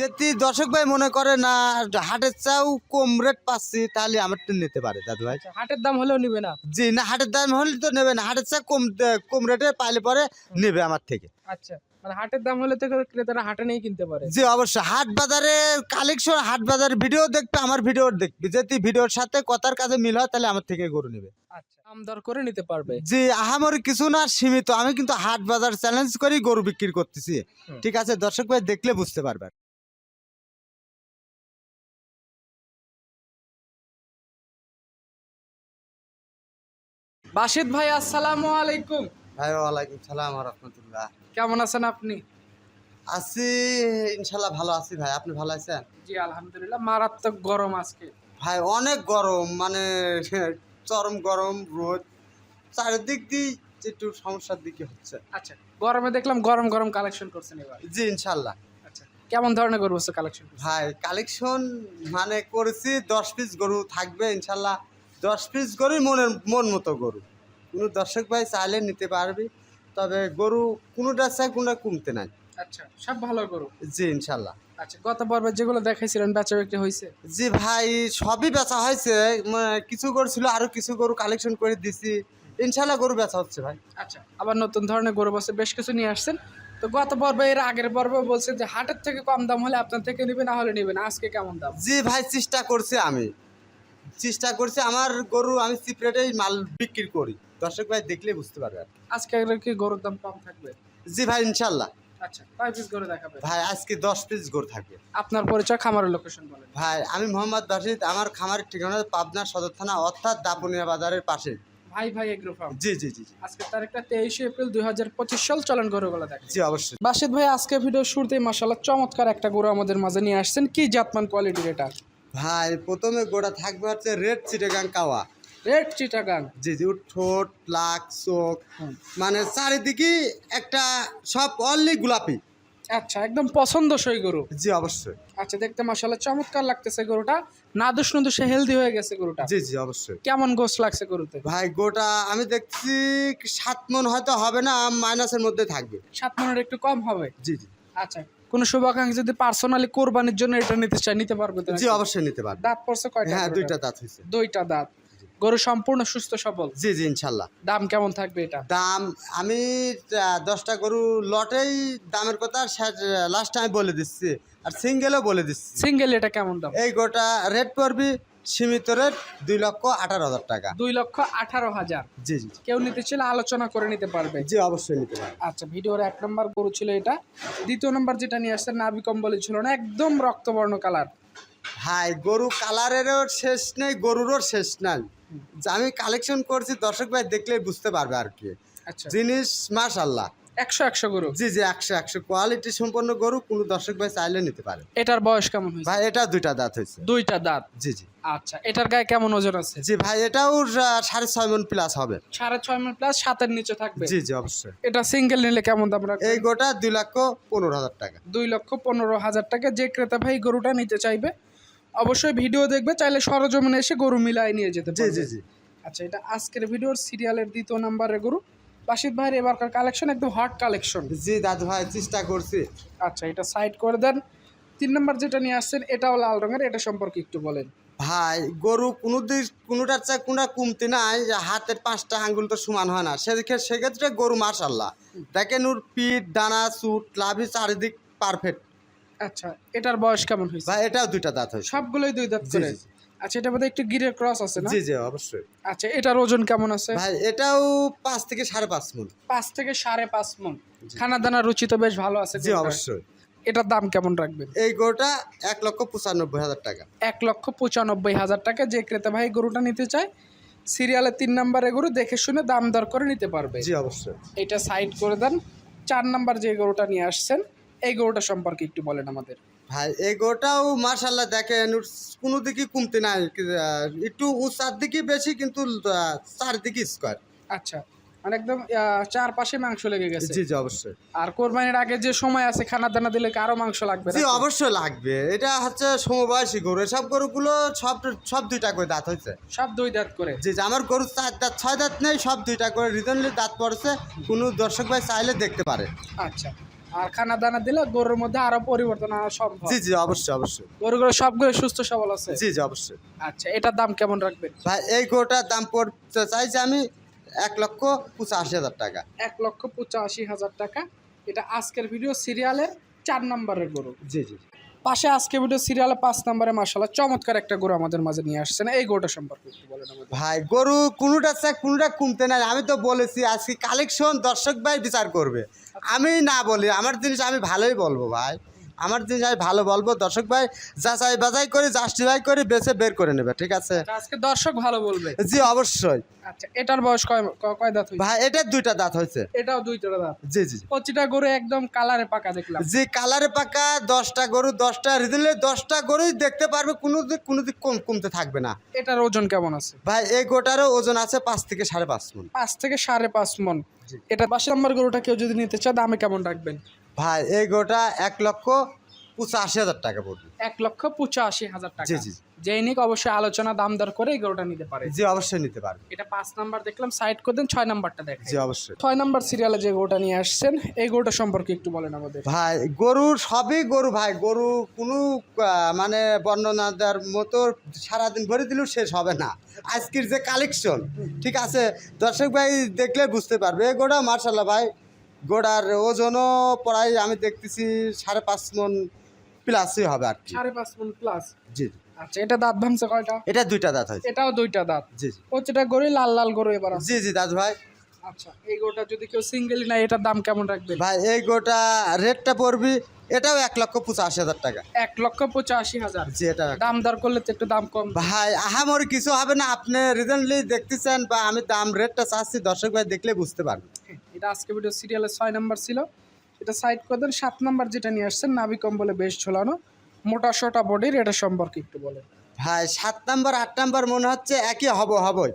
যদি দর্শক ভাই মনে করে না হাটের চাও কম রেট পাচ্ছি তাহলে আমার তো নিতে পারে দাদু ভাই। হাটের দাম হলেও নিবে না? জি না হাটের দাম হলে তো নেবে না হাটের চা কম কম রেটে পাইলে পরে নেবে আমার থেকে। আচ্ছা মানে হাটের দাম হলে তো ক্রেতারা হাটে নিয়ে কিনতে পারে। জি অবশ্যই হাট বাজারে কালেকশন হাট ভিডিও দেখবে আমার ভিডিও দেখবে। যদি ভিডিওর সাথে কথার কাজে মিল হয় তাহলে আমার থেকে গরু নেবে। আচ্ছা করে নিতে পারবে। জি আহামরি কিছু না সীমিত। আমি কিন্তু হাট বাজার চ্যালেঞ্জ করেই গরু বিক্রি করতেছি। ঠিক আছে দর্শক ভাই দেখলে বুঝতে পারবেন। বাসিদ ভাই আসসালামু আলাইকুম। ভাই ওয়ালাইকুম সালাম রহমতুল্লাহ। কেমন আছেন আপনি? আছি ইনশাল্লাহ ভালো আছি ভাই। আপনি ভালো আছেন? জি আলহামদুলিল্লাহ মারাত্মক গরম আজকে। ভাই অনেক গরম মানে চরম গরম রোদ। চারিদিক দিয়ে একটু সমস্যার দিকে হচ্ছে। আচ্ছা গরমে দেখলাম গরম গরম কালেকশন করছেন এবার। জি ইনশাল্লাহ আচ্ছা কেমন ধরনের গরু হচ্ছে কালেকশন ভাই কালেকশন মানে করেছি দশ পিস গরু থাকবে ইনশাল্লাহ দশ পিস গরুই মনের মন মতো গরু। কোনো দর্শক ভাই চাইলে নিতে পারবি তবে গরু কোনোটা চাই কোনোটা কমতে নাই। আচ্ছা সব ভালো গরু? জি ইনশাল্লাহ। আচ্ছা গত পর্বে যেগুলো দেখাইছিলেন বেচা বিক্রি হয়েছে জি ভাই সবই বেচা হয়েছে কিছু গরু ছিল আরও কিছু গরু কালেকশন করে দিছি। ইনশাল্লাহ গরু বেচা হচ্ছে ভাই। আচ্ছা আবার নতুন ধরনের গরু বসে বেশ কিছু নিয়ে আসছেন। তো গত পর্বে এর আগের পর্বে বলছেন যে হাটের থেকে কম দাম হলে আপনার থেকে নিবে না হলে নিবে না। আজকে কেমন দাম? জি ভাই চেষ্টা করছি আমি। চেষ্টা করছি আমার গরু আমি সিপ্রেটেই মাল বিক্রি করি। দর্শক ভাই দেখলে বুঝতে পারবে আর কি। আজকে কি গরুর দাম কম থাকবে? জি ভাই ইনশাল্লাহ আচ্ছা কয় পিস গরু দেখাবে? ভাই আজকে দশ পিস গরু থাকবে। আপনার পরিচয় খামারের লোকেশন বলেন। ভাই আমি মোহাম্মদ বাসিদ আমার খামারের ঠিকানা পাবনা সদর থানা অর্থাৎ দাপুনিয়া বাজারের পাশে। ভাই ভাই এগ্রো ফার্ম জি জি জি জি। আজকে তারিখটা তেইশে এপ্রিল দুই হাজার পঁচিশ সাল চলন গরুগুলো দেখেন জি অবশ্যই। বাসিদ ভাই আজকে ভিডিও শুরুতেই মাসাল্লাহ চমৎকার একটা গরু আমাদের মাঝে নিয়ে আসছেন। কি জাতমান কোয়ালিটির এটা? ভাই প্রথমে গোড়া থাকবে হচ্ছে রেড চিটেগাং কাওয়া। রেড চিটাগাং? জি জি ঠোঁট লাক চোখ। মানে চারিদিকে একটা সব অনলি গোলাপি। আচ্ছা একদম পছন্দসই গরু? জি অবশ্যই। আচ্ছা দেখতে মাসাল্লাহ চমৎকার লাগতেছে গরুটা। নাদুস নুদুসে হেলদি হয়ে গেছে গরুটা। জি জি অবশ্যই। কেমন গোস লাগছে গরুতে? ভাই গোটা আমি দেখছি সাত মন হয়তো হবে না মাইনাসের মধ্যে থাকবে। সাত মনের একটু কম হবে? জি জি। আচ্ছা কোনো শুভাকাঙ্ক্ষী যদি পার্সোনালি কোরবানির জন্য এটা নিতে চায় নিতে পারবে তো জি অবশ্যই নিতে পারবে। দাঁত পড়ছে কয়টা হ্যাঁ দুইটা দাঁত হয়েছে। দুইটা দাঁত। গরু সম্পূর্ণ সুস্থ সবল? জি জি ইনশাল্লাহ। দাম কেমন থাকবে এটা? দাম আমি দশটা গরু লটেই দামের কথা লাস্ট টাইম বলে দিচ্ছি আর সিঙ্গেলও বলে দিচ্ছি। সিঙ্গেল এটা কেমন দাম? এই গোটা রেট পড়বি সীমিত রেট দুই লক্ষ আঠারো হাজার টাকা। দুই লক্ষ আঠারো হাজার। জি জি কেউ নিতে চাইলে আলোচনা করে নিতে পারবে। জি অবশ্যই নিতে পারবে। আচ্ছা ভিডিওর এক নম্বর গরু ছিল এটা। দ্বিতীয় নম্বর যেটা নিয়ে আসছে নাভি কম্বলি ছিল না একদম রক্তবর্ণ কালার। হাই গরু কালারেরও শেষ নেই গরুরও শেষ নাই। আমি কালেকশন করছি দর্শক ভাই দেখলে বুঝতে পারবে আর কি। আচ্ছা। জিনিস মাশাল্লাহ একশো একশো গরু। জি জি একশো একশো। কোয়ালিটি সম্পন্ন গরু কোনো দর্শক ভাই চাইলে নিতে পারে। এটার বয়স কেমন হয়েছে? ভাই এটা দুইটা দাঁত হয়েছে। দুইটা দাঁত? জি জি। আচ্ছা এটার গায়ে কেমন ওজন আছে? জি ভাই এটাও সাড়ে ছয় মন প্লাস হবে। সাড়ে ছয় মিনিট প্লাস সাতের নিচে থাকবে? জি জি অবশ্যই। এটা সিঙ্গেল নিলে কেমন দাম রাখবে এই গোটা দুই লক্ষ পনেরো হাজার টাকা। দুই লক্ষ পনেরো হাজার টাকা। যে ক্রেতা ভাই গরুটা নিতে চাইবে অবশ্যই ভিডিও দেখবে চাইলে সরজমিনে এসে গরু মিলাই নিয়ে যেতে জি জি জি। আচ্ছা এটা আজকের ভিডিওর সিরিয়ালের দ্বিতীয় নাম্বারের গরু। বাসিদ ভাইয়ের এবারকার কালেকশন একদম হট কালেকশন জি দাদু ভাই চেষ্টা করছি। আচ্ছা এটা সাইড করে দেন। তিন নম্বর যেটা নিয়ে আসছেন এটাও লাল রঙের এটা সম্পর্কে একটু বলেন। ভাই গরু কোনো দিক কোনোটার চাই কোনটা কমতে নাই যে হাতের পাঁচটা আঙ্গুল তো সমান হয় না। সেক্ষেত্রে সেক্ষেত্রে গরু মাশাল্লাহ দেখেন ওর পিঠ ডানা চুট লাভি চারিদিক পারফেক্ট আচ্ছা এটার বয়স কেমন হয়েছে? ভাই এটাও দুইটা দাঁত হয়েছে। সবগুলোই দুই দাঁত করে। আচ্ছা এটা বোধহয় একটু গিরের ক্রস আছে না? জি জি অবশ্যই। আচ্ছা এটার ওজন কেমন আছে? ভাই এটাও পাঁচ থেকে সাড়ে পাঁচ মন পাঁচ থেকে সাড়ে পাঁচ মন খানা দানা রুচি তো বেশ ভালো আছে জি অবশ্যই। এটার দাম কেমন রাখবেন? এই গরুটা এক লক্ষ পঁচানব্বই হাজার টাকা। এক লক্ষ পঁচানব্বই হাজার টাকা যে ক্রেতা ভাই গরুটা নিতে চায় সিরিয়ালে তিন নম্বরে গরু দেখে শুনে দাম দর করে নিতে পারবে। জি অবশ্যই। এটা সাইড করে দেন। চার নাম্বার যে গরুটা নিয়ে আসছেন এই গরুটা সম্পর্কে একটু বলেন আমাদের। ভাই এই গরুটাও মার্শাল্লাহ দেখেন কোনো দিকে কমতে নাই একটু ও চারদিকে বেশি কিন্তু চারদিকে স্কোয়ার আচ্ছা মানে একদম চারপাশে মাংস লেগে গেছে। জি জি অবশ্যই। আর কোরবানির আগে যে সময় আছে খানা দানা দিলে আরও মাংস লাগবে জি অবশ্যই লাগবে। এটা হচ্ছে সমবয়সী গরু। এসব গরুগুলো সব সব দুইটা করে দাঁত হয়েছে। সব দুই দাঁত করে? জি জি আমার গরু চার দাঁত ছয় দাঁত নেই সব দুইটা করে। রিজনলি দাঁত পড়ছে কোনো দর্শক ভাই চাইলে দেখতে পারে। আচ্ছা। আর খানা দানা দিলে গরুর মধ্যে আরও পরিবর্তন আনা সম্ভব। জি জি অবশ্যই অবশ্যই। গরুগুলো সবগুলো সুস্থ সবল আছে? জি জি অবশ্যই। আচ্ছা এটার দাম কেমন রাখবেন? ভাই এই গরুটার দাম পড়তে চাইছি আমি এক লক্ষ পঁচাশি হাজার টাকা। এক লক্ষ পঁচাশি হাজার টাকা। এটা আজকের ভিডিও সিরিয়ালের চার নম্বরের গরু। জি জি। পাশে আজকে ভিডিও সিরিয়ালে পাঁচ নম্বরে মাসাল্লাহ চমৎকার একটা গরু আমাদের মাঝে নিয়ে আসছেন। এই গরুটা সম্পর্কে একটু বলেন ভাই, গরু কোনোটা চাই কোনোটা কমতে নাই। আমি তো বলেছি, আজকে কালেকশন দর্শক ভাই বিচার করবে। আমি না বলি, আমার জিনিস আমি ভালোই বলব ভাই। আমার জিনিস আমি ভালো বলব দর্শক ভাই যাচাই বাজাই করে জাস্টিফাই করে বেছে বের করে নেবে ঠিক আছে? আজকে দর্শক ভালো বলবে। জি অবশ্যই। আচ্ছা এটার বয়স কয় কয় দাঁত ভাই এটার দুইটা দাঁত হয়েছে। এটাও দুইটা দাঁত। জি জি জি। প্রতিটা গরু একদম কালারে পাকা দেখলাম। যে কালারে পাকা দশটা গরু দশটা রিদিলে দশটা গরুই দেখতে পারবে কোনো দিক কোনো দিক কম কমতে থাকবে না। এটার ওজন কেমন আছে? ভাই এই গোটারও ওজন আছে পাঁচ থেকে সাড়ে পাঁচ মন। পাঁচ থেকে সাড়ে পাঁচ মন। জি। এটা পাঁচ নম্বর গরুটা কেউ যদি নিতে চায় দামে কেমন রাখবেন? ভাই এই গোটা এক লক্ষ পঁচাশি হাজার টাকা পড়বে। এক লক্ষ পঁচাশি হাজার টাকা। জি, জি। যেই নিক অবশ্যই আলোচনা দাম দর করে এই গরুটা নিতে পারে। জি অবশ্যই নিতে পারবে। এটা পাঁচ নাম্বার দেখলাম সাইড করে দেন ছয় নাম্বারটা দেখেন জি অবশ্যই। ছয় নাম্বার সিরিয়ালে যে গরুটা নিয়ে আসছেন এই গরুটা সম্পর্কে একটু বলেন আমাদের। ভাই গরুর সবই গরু ভাই গরু কোনো মানে বর্ণনা দেওয়ার মতো সারাদিন ভরে দিলেও শেষ হবে না। আজকের যে কালেকশন ঠিক আছে? দর্শক ভাই দেখলে বুঝতে পারবে এই গোড়া মার্শাল্লাহ ভাই গোড়ার ওজনও প্রায় আমি দেখতেছি সাড়ে পাঁচ মন প্লাসই হবে আর কি। সাড়ে পাঁচ মন প্লাস জি। আচ্ছা এটা দাঁত ভাঙছে কয়টা? এটা দুইটা দাঁত হয়েছে। এটাও দুইটা দাঁত? জি জি। প্রতিটা গরু লাল লাল গরু এবার জি জি দাদু ভাই। আচ্ছা এই গরুটা যদি কেউ সিঙ্গেলি নেয় এটার দাম কেমন রাখবেন ভাই এই গোটা রেটটা পড়বি এটাও এক লক্ষ পঁচাশি হাজার টাকা। এক লক্ষ পঁচাশি হাজার। জি এটা দাম দর করলে তো একটু দাম কম। ভাই আহামরি কিছু হবে না আপনি রিজেন্টলি দেখতেছেন বা আমি দাম রেটটা চাচ্ছি দর্শক ভাই দেখলে বুঝতে পারবেন। এটা আজকে ভিডিও সিরিয়ালে ছয় নাম্বার ছিল এটা সাইড করে দেন সাত নাম্বার যেটা নিয়ে আসছেন নাবি কম্বলে বেশ ঝোলানো মোটা সোটা বডির এটা সম্পর্কে একটু বলেন। ভাই সাত নাম্বার আট নাম্বার মনে হচ্ছে একই হব হবই।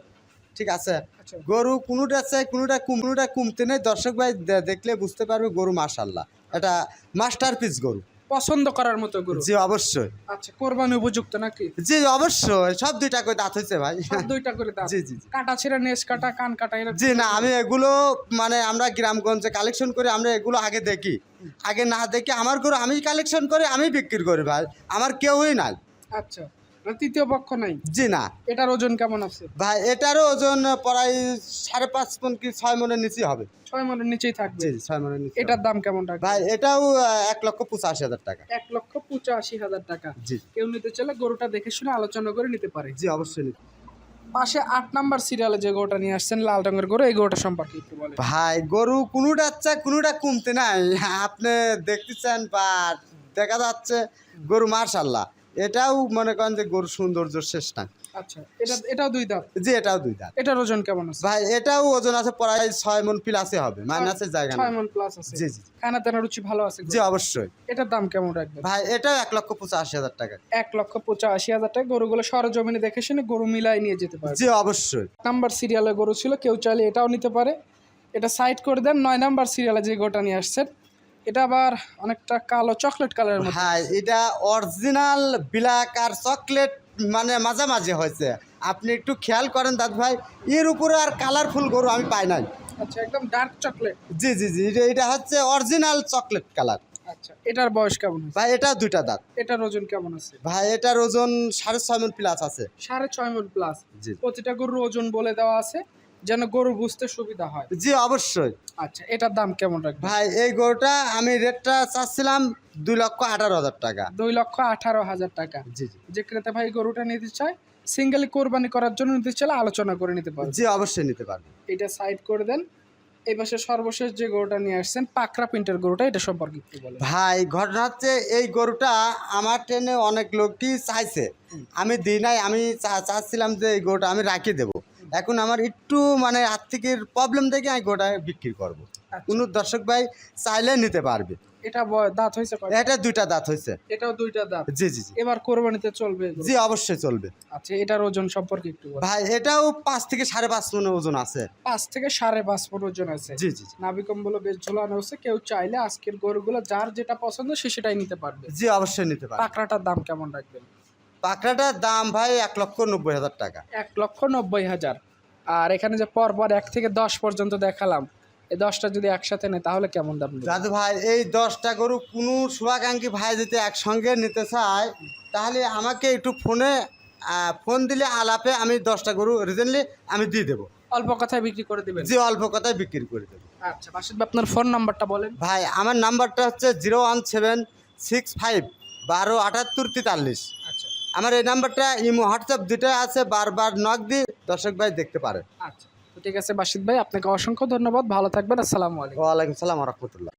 ঠিক আছে? আচ্ছা। গরু কোনোটা চাই কোনোটা কোনোটা কমতে নেই। দর্শক ভাই দেখলে বুঝতে পারবে গরু মাশাল্লাহ এটা মাস্টার পিস গরু। পছন্দ করার মতো গরু? জি অবশ্যই। আচ্ছা কোরবানি উপযুক্ত নাকি? জি অবশ্যই। সব দুইটা করে দাঁত হয়েছে ভাই। সব দুইটা করে দাঁত? জি জি। কাটা ছেড়ে নেস কাটা কান কাটা এরা জি না আমি এগুলো মানে আমরা গ্রামগঞ্জে কালেকশন করি আমরা এগুলো আগে দেখি। আগে না দেখে আমার গরু আমি কালেকশন করে আমি বিক্রি করি ভাই। আমার কেউই নাই। আচ্ছা। তৃতীয় পক্ষ নাই? জি না। এটার ওজন কেমন আছে? ভাই এটারও ওজন প্রায় সাড়ে পাঁচ মন কি ছয় মনের নিচে হবে। ছয় মনের নিচেই থাকবে? জি ছয় মনের নিচে এটার দাম কেমন রাখবে ভাই এটাও এক লক্ষ পঁচাশি হাজার টাকা। এক লক্ষ পঁচাশি হাজার টাকা। জি। কেউ নিতে চাইলে গরুটা দেখে শুনে আলোচনা করে নিতে পারে। জি অবশ্যই। পাশে আট নাম্বার সিরিয়ালে যে গরুটা নিয়ে আসছেন লাল রঙের গরু এই গরুটা সম্পর্কে একটু বলেন। ভাই গরু কোনোটা চাই কোনোটা কমতে নাই। আপনি দেখতেছেন বা দেখা যাচ্ছে গরু মার্শাল্লাহ এটাও মনে করেন যে গরু সৌন্দর্য শেষ না। আচ্ছা এটা এটাও দুই দাঁত? জি এটাও দুই দাঁত। এটার ওজন কেমন আছে? ভাই এটাও ওজন আছে প্রায় ছয় মন প্লাসে হবে মাইনাসের জায়গা ছয় মন প্লাস আছে। জি জি খানা দানা রুচি ভালো আছে জি অবশ্যই। এটার দাম কেমন রাখবেন? ভাই এটাও এক লক্ষ পঁচাশি হাজার টাকা। এক লক্ষ পঁচাশি হাজার টাকা। গরুগুলো সরজমিনে দেখে শুনে গরু মিলাই নিয়ে যেতে পারবে। জি অবশ্যই। নাম্বার সিরিয়ালে গরু ছিল কেউ চাইলে এটাও নিতে পারে। এটা সাইড করে দেন নয় নাম্বার সিরিয়ালে যে গোটা নিয়ে আসছেন এটা আবার অনেকটা কালো চকলেট কালারের মধ্যে। ভাই এটা অরিজিনাল ব্ল্যাক আর চকলেট মানে মাঝামাঝি হয়েছে। আপনি একটু খেয়াল করেন দাদু ভাই এর উপরে আর কালারফুল গরু আমি পাই নাই। আচ্ছা একদম ডার্ক চকলেট জি জি জি এটা- এটা হচ্ছে অরিজিনাল চকলেট কালার। আচ্ছা এটার বয়স কেমন ভাই এটা দুইটা দাঁত। এটার ওজন কেমন আছে? ভাই এটার ওজন সাড়ে ছয় মন প্লাস আছে। সাড়ে ছয় মন প্লাস জি। প্রতিটা গরুর ওজন বলে দেওয়া আছে। যেন গরু বুঝতে সুবিধা হয়। জি অবশ্যই। আচ্ছা এটার দাম কেমন রাখবে ভাই এই গরুটা আমি রেটটা চাচ্ছিলাম দুই লক্ষ আঠারো হাজার টাকা। দুই লক্ষ আঠারো হাজার টাকা। জি জি। যে ক্রেতা ভাই গরুটা নিতে চায় সিঙ্গেলি কোরবানি করার জন্য নিতে চাইলে আলোচনা করে নিতে পারবে। জি অবশ্যই নিতে পারবে। এটা সাইড করে দেন। এই পাশে সর্বশেষ যে গরুটা নিয়ে আসছেন পাকড়া প্রিন্টের গরুটা এটা সম্পর্কে একটু বলেন। ভাই ঘটনা হচ্ছে এই গরুটা আমার ট্রেনে অনেক লোকই চাইছে। আমি দিই নাই আমি চাচ্ছিলাম যে এই গরুটা আমি রাখি দেব। এখন আমার একটু মানে আর্থিকের প্রবলেম দেখে আমি গরুটা বিক্রি করব। আচ্ছা। কোনো দর্শক ভাই চাইলে নিতে পারবে। এটা দাঁত হয়েছে এটা দুইটা দাঁত হয়েছে। এটাও দুইটা দাঁত? জি জি জি। এবার কোরবানিতে চলবে। জি অবশ্যই চলবে। আচ্ছা এটার ওজন সম্পর্কে একটু ভাই এটাও পাঁচ থেকে সাড়ে পাঁচ ওজন আছে। পাঁচ থেকে সাড়ে পাঁচ ওজন আছে। জি জি বেশ ঝোলানো হচ্ছে কেউ চাইলে আজকের গরুগুলো যার যেটা পছন্দ সে সেটাই নিতে পারবে। জি অবশ্যই নিতে পারবে। পাকড়াটার দাম কেমন রাখবেন? পাকড়াটার দাম ভাই এক লক্ষ নব্বই হাজার টাকা। এক লক্ষ নব্বই হাজার। আর এখানে যে পরপর এক থেকে দশ পর্যন্ত দেখালাম এই দশটা যদি একসাথে নেয় তাহলে কেমন দাম? দাদু ভাই এই দশটা গরু কোনো শুভাকাঙ্ক্ষী ভাই যদি একসঙ্গে নিতে চায় তাহলে আমাকে একটু ফোনে ফোন দিলে আলাপে আমি দশটা গরু রিজেন্টলি আমি দিয়ে দেবো। অল্প কথায় বিক্রি করে দিবেন? যে অল্প কথায় বিক্রি করে দেবো। আচ্ছা বাসিদ আপনার ফোন নাম্বারটা বলেন। ভাই আমার নাম্বারটা হচ্ছে zero one seven six five বারো আটাত্তর তেতাল্লিশ। আমার এই নাম্বারটা ইমো হোয়াটসঅ্যাপ দুটোই আছে বারবার নক দিয়ে দর্শক ভাই দেখতে পারে। আচ্ছা ঠিক আছে বাসিদ ভাই আপনাকে অসংখ্য ধন্যবাদ ভালো থাকবেন আসসালামু আলাইকুম। ওয়ালাইকুম সালাম রহমতুল্লাহ।